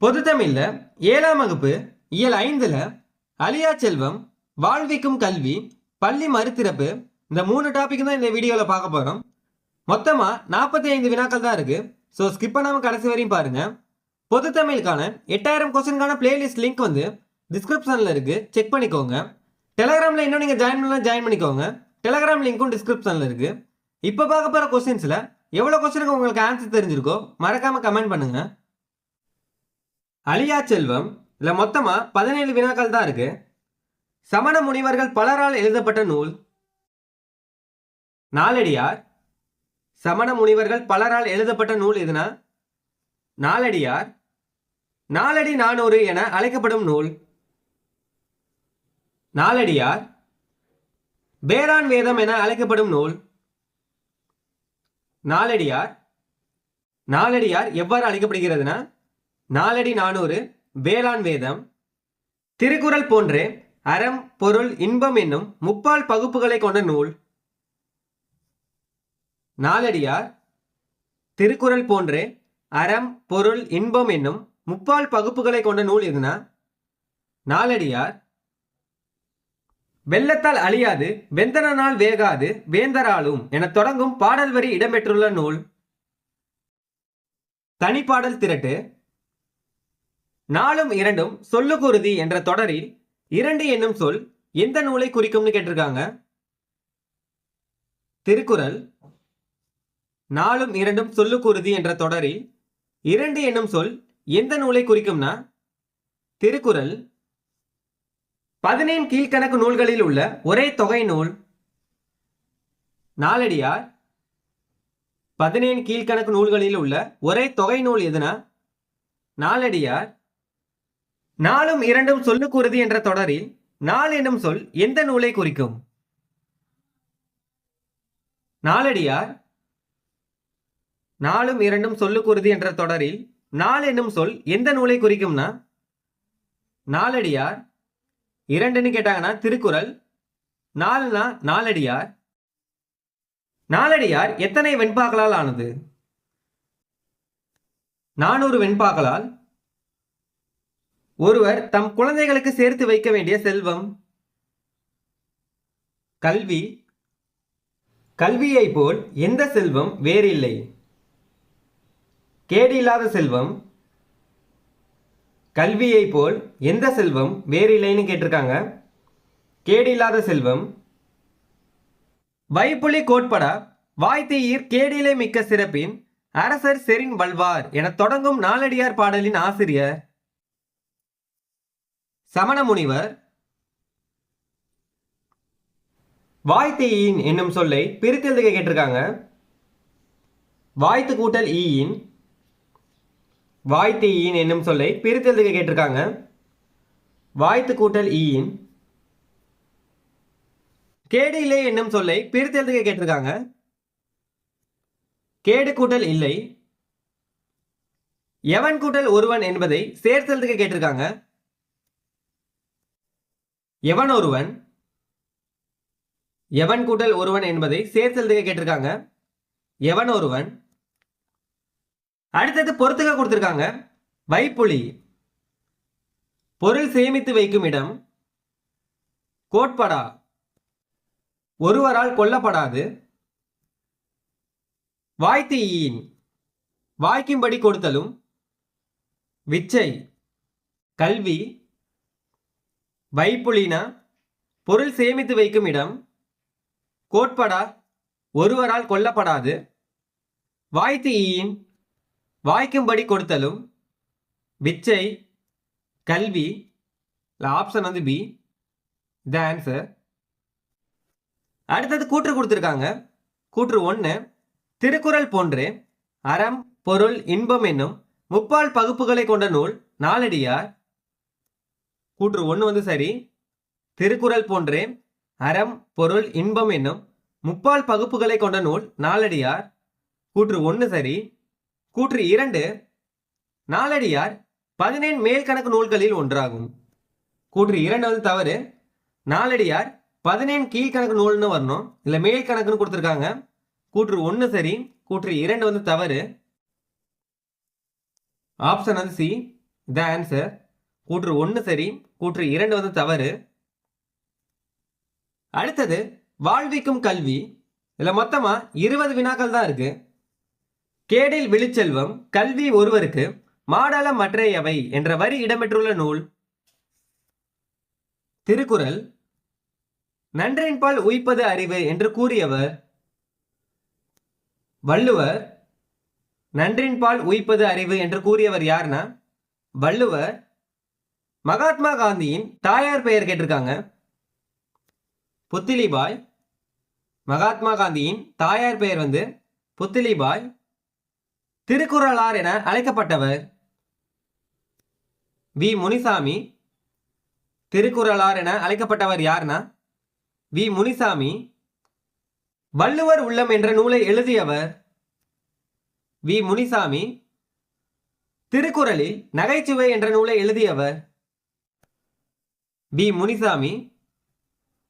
பொதுத்தமிழில் ஏழாம் வகுப்பு இயல் ஐந்தில் அழியா செல்வம் வாழ்விக்கும் கல்வி பள்ளி மறுத்திறப்பு இந்த மூணு டாபிக் தான் இந்த வீடியோவில் பார்க்க போகிறோம் மொத்தமாக நாற்பத்தி ஐந்து வினாக்கள் தான் இருக்குது ஸோ ஸ்கிப் பண்ணாமல் கடைசி வரையும் பாருங்கள் பொதுத்தமிழுக்கான எட்டாயிரம் கொஸ்டினுக்கான பிளேலிஸ்ட் லிங்க் வந்து டிஸ்கிரிப்ஷனில் இருக்குது செக் பண்ணிக்கோங்க. டெலகிராமில் இன்னும் நீங்கள் ஜாயின் பண்ணலாம் ஜாயின் பண்ணிக்கோங்க. டெலகிராம் லிங்க்கும் டிஸ்கிரிப்ஷனில் இருக்குது இப்போ பார்க்க போகிற கொஸ்டின்ஸில் எவ்வளோ கொஸ்டினுக்கு உங்களுக்கு ஆன்சர் தெரிஞ்சிருக்கோ மறக்காமல் கமெண்ட் பண்ணுங்கள் அழியா செல்வம். இதில் மொத்தமாக பதினேழு வினாக்கள் தான் இருக்கு. சமண முனிவர்கள் பலரால் எழுதப்பட்ட நூல். நாலடியார். சமண முனிவர்கள் பலரால் எழுதப்பட்ட நூல் எதுனா? நாலடியார். நாலடி நானூறு என அழைக்கப்படும் நூல். நாலடியார். பேரான் வேதம் என அழைக்கப்படும் நூல். நாலடியார். நாலடியார் எவ்வாறு அழைக்கப்படுகிறதுனா? நாலடி நானூறு வேளாண் வேதம். திருக்குறள் போன்றே அறம் பொருள் இன்பம் என்னும் முப்பால் பகுப்புகளை கொண்ட நூல். நாலடியார் திருக்குறள் போன்றே அறம் பொருள் இன்பம் என்னும் முப்பால் பகுப்புகளை கொண்ட நூல் எதுனா? நாலடியார் வெள்ளத்தால் அழியாது வெந்தனால் வேகாது வேந்தராலும் என தொடங்கும் பாடல் வரி இடம்பெற்றுள்ள நூல். தனிப்பாடல் திரட்டு நாலும் இரண்டும் சொல்லுக்குருதி என்ற தொடரில் இரண்டு என்னும் சொல் எந்த நூலை குறிக்கும்னு கேட்டிருக்காங்க? திருக்குறள். நாலும் இரண்டும் சொல்லுக்குருதி என்ற தொடரில் இரண்டு என்னும் சொல் எந்த நூலை குறிக்கும்னா? திருக்குறள். பதினேழு கீழ்கணக்கு நூல்களில் உள்ள ஒரே தொகை நூல் நாலடியார். பதினேழு கீழ்கணக்கு நூல்களில் உள்ள ஒரே தொகை நூல் எதுனா? நாலடியார். நாளும் இரண்டும் சொல்லுக்குருதி என்ற தொடரில் நாள் என்னும் சொல் எந்த நூலை குறிக்கும்? நாலடியார் நாளும் இரண்டும் சொல்லுக்குருதி என்ற தொடரில் நாள் என்னும் சொல் எந்த நூலை குறிக்கும்னா? நாலடியார் இரண்டுன்னு கேட்டாங்கன்னா திருக்குறள் நாலுனா நாலடியார் நாலடியார் எத்தனை வெண்பாக்களால் ஆனது? நானூறு வெண்பாக்களால் ஒருவர் தம் குழந்தைகளுக்கு சேர்த்து வைக்க வேண்டிய செல்வம் கல்வி கல்வியை போல் எந்த செல்வம் வேறில்லை. கேடில்லாத செல்வம் கல்வியை போல் எந்த செல்வம் வேறில்லைன்னு கேட்டிருக்காங்க. கேடில்லாத செல்வம் வைப்புலி கோட்பட வாய்த்தீர் கேடிலே மிக்க சிறப்பின் அரசர் செரின் வல்வார் என தொடங்கும் நாளடியார் பாடலின் ஆசிரியர் சமண முனிவர் வாய்த்தீயின் என்னும் சொல்லை பிரித்தெழுதுக கேட்டிருக்காங்க. வாய்த்து கூட்டல் ஈயின். வாய்த்தீயின் என்னும் சொல்லை பிரித்தெழுதுக கேட்டிருக்காங்க. வாய்த்து கூட்டல் ஈயின். கேடு இல்லை என்னும் சொல்லை பிரித்தெழுதுக கேட்டிருக்காங்க. கேடு கூட்டல் இல்லை. எவன் கூட்டல் ஒருவன் என்பதை சேர்த்தெழுதுக கேட்டிருக்காங்க. எவன் ஒருவன்? எவன் கூட்டல் ஒருவன் என்பதை சேர்த்தெழுதுக கேட்டிருக்காங்க. எவன் ஒருவன்? அடுத்தது பொறுத்துக கொடுத்துருக்காங்க. வைப்புலி பொருள் சேமித்து வைக்கும் இடம். கோட்படா. ஒருவரால் கொல்லப்படாது. வாய்த்தீயின் வாய்க்கும்படி கொடுத்தலும். விச்சை. கல்வி. வைப்புலினா பொருள் சேமித்து வைக்கும் இடம். கோட்படா ஒருவரால் கொல்லப்படாது. வாய்த்தீயின் வாய்க்கும்படி கொடுத்தலும். விச்சை கல்வி ஆப்ஷன் வந்து பி த ஆன்சர் அடுத்தது கூற்று கொடுத்துருக்காங்க. கூற்று ஒன்று திருக்குறள் போன்று அறம் பொருள் இன்பம் என்னும் முப்பால் பகுப்புகளை கொண்ட நூல் நாலடியார் கூற்று ஒன்று வந்து சரி. திருக்குறள் போன்றே அறம் பொருள் இன்பம் என்னும் முப்பால் பகுப்புகளை கொண்ட நூல் நாலடியார் கூற்று ஒன்று சரி. கூற்று இரண்டு. நாலடியார் பதினேழு மேல் கணக்கு நூல்களில் ஒன்றாகும். கூற்று இரண்டு வந்து தவறு. நாலடியார் பதினேழு கீழ்கணக்கு நூல்னு வரணும். இல்லை மேல் கணக்குன்னு கொடுத்துருக்காங்க. கூற்று ஒன்று சரி. கூற்று இரண்டு வந்து தவறு. ஆப்ஷன் வந்து சி. The answer. கூற்று ஒன்று சரி. கூற்று இரண்டு வந்து தவறு. அடுத்தது வாழ்விக்கும் கல்வி. இதில் மொத்தமா இருபது வினாக்கள் தான் இருக்கு. கேடில் விழுச்செல்வம் கல்வி ஒருவருக்கு மாடல மற்றையவை என்ற வரி இடம்பெற்றுள்ள நூல். திருக்குறள் நன்றின்பால் உய்ப்பது அறிவு என்று கூறியவர். வள்ளுவர் நன்றின்பால் உய்ப்பது அறிவு என்று கூறியவர் யார்னா? வள்ளுவர் மகாத்மா காந்தியின் தாயார் பெயர் கேட்டிருக்காங்க. புத்திலிபாய். மகாத்மா காந்தியின் தாயார் பெயர் வந்து புத்திலிபாய். திருக்குறளார் என அழைக்கப்பட்டவர் வி. முனிசாமி. திருக்குறளார் என அழைக்கப்பட்டவர் யார்னா வி. முனிசாமி. வள்ளுவர் உள்ளம் என்ற நூலை எழுதியவர் வி. முனிசாமி. திருக்குறளில் நகைச்சுவை என்ற நூலை எழுதியவர் வி முனிசாமி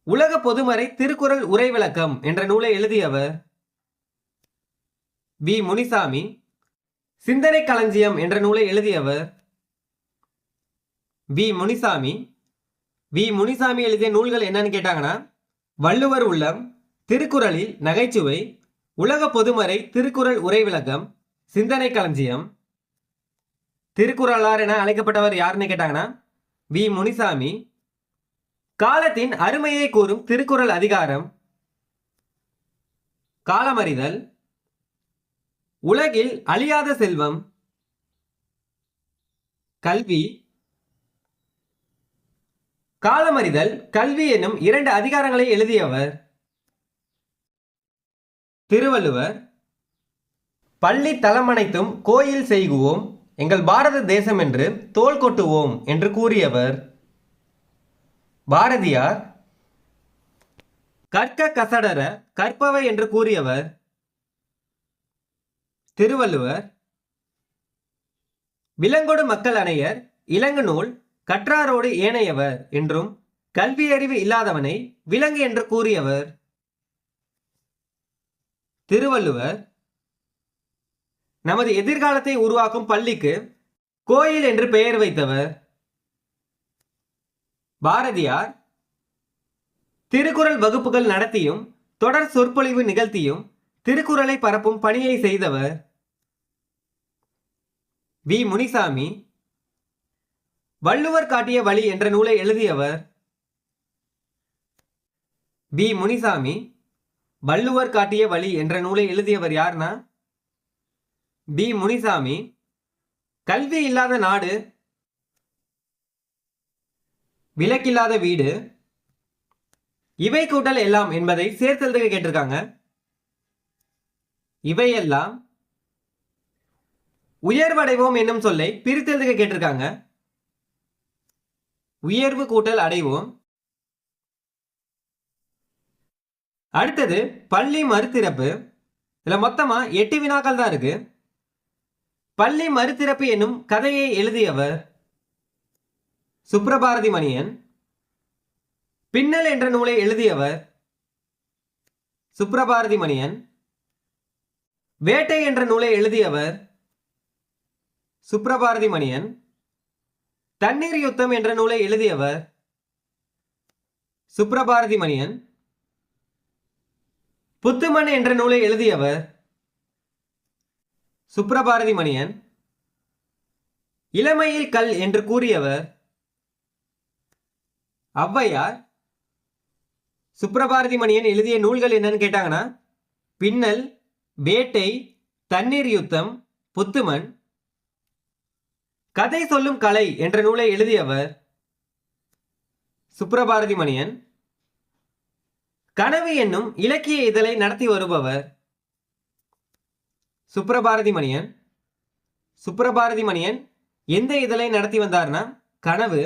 உலக பொதுமறை திருக்குறள் உரை விளக்கம் என்ற நூலை எழுதியவர் வி முனிசாமி சிந்தனை களஞ்சியம் என்ற நூலை எழுதியவர் வி முனிசாமி வி முனிசாமி எழுதிய நூல்கள் என்னன்னு கேட்டாங்கன்னா வள்ளுவர் உள்ளம் திருக்குறளில் நகைச்சுவை உலக பொதுமறை திருக்குறள் உரை விளக்கம் சிந்தனை களஞ்சியம் திருக்குறளார் என அழைக்கப்பட்டவர் யாருன்னு கேட்டாங்கன்னா வி முனிசாமி காலத்தின் அருமையை கூறும் திருக்குறள் அதிகாரம். காலமறிதல். உலகில் அழியாத செல்வம். கல்வி. காலமறிதல் கல்வி என்னும் இரண்டு அதிகாரங்களை எழுதியவர். திருவள்ளுவர். பள்ளி தலமனைத்தும் கோயில் செய்குவோம். எங்கள் பாரத தேசம் என்று தோள் கொட்டுவோம் என்று கூறியவர். பாரதியார் கற்க கசடர கற்பவை என்று கூறியவர் திருவள்ளுவர் விலங்கொடு மக்கள் அணையர் இலங்கு நூல் கற்றாரோடு ஏனையவர் என்றும் கல்வியறிவு இல்லாதவனை விலங்கு என்று கூறியவர். திருவள்ளுவர் நமது எதிர்காலத்தை உருவாக்கும் பள்ளிக்கு கோயில் என்று பெயர் வைத்தவர். பாரதியார் திருக்குறள் வகுப்புகள் நடத்தியும் தொடர் சொற்பொழிவு நிகழ்த்தியும் திருக்குறளை பரப்பும் பணியை செய்தவர் வி. முனிசாமி. வள்ளுவர் காட்டிய வழி என்ற நூலை எழுதியவர் வி. முனிசாமி. வள்ளுவர் காட்டிய வழி என்ற நூலை எழுதியவர் யார்னா? பி முனிசாமி. கல்வி இல்லாத நாடு விலக்கில்லாத வீடு. இவை கூட்டல் எல்லாம் என்பதை சேர்த்தெழுதுக கேட்டிருக்காங்க. இவையெல்லாம் உயர்வடைவோம் என்னும் சொல்லை பிரித்தெழுதுக கேட்டிருக்காங்க. உயர்வு கூட்டல் அடைவோம். அடுத்தது பள்ளி மறுத்திறப்பு இதில் மொத்தமாக எட்டு வினாக்கள் தான் இருக்கு. பள்ளி மறுத்திறப்பு என்னும் கதையை எழுதியவர் சுப்ரபாரதி மணியன் பின்னல் என்ற நூலை எழுதியவர் சுப்ரபாரதி மணியன் வேட்டை என்ற நூலை எழுதியவர் சுப்ரபாரதி மணியன் தண்ணீர் யுத்தம் என்ற நூலை எழுதியவர் சுப்ரபாரதி மணியன் புத்துமன் என்ற நூலை எழுதியவர் சுப்ரபாரதி மணியன் இளமையில் கல் என்று கூறியவர் ஔவையார் சுப்ரபாரதி மணியன் எழுதிய நூல்கள் என்னன்னு கேட்டாங்கன்னா பின்னல் வேட்டை தண்ணீர் யுத்தம் புத்துமன் கதை சொல்லும் கலை என்ற நூலை எழுதியவர் சுப்ரபாரதி மணியன் கனவு என்னும் இலக்கிய இதழை நடத்தி வருபவர் சுப்ரபாரதி மணியன் சுப்ரபாரதி மணியன் எந்த இதழை நடத்தி வந்தார்னா கனவு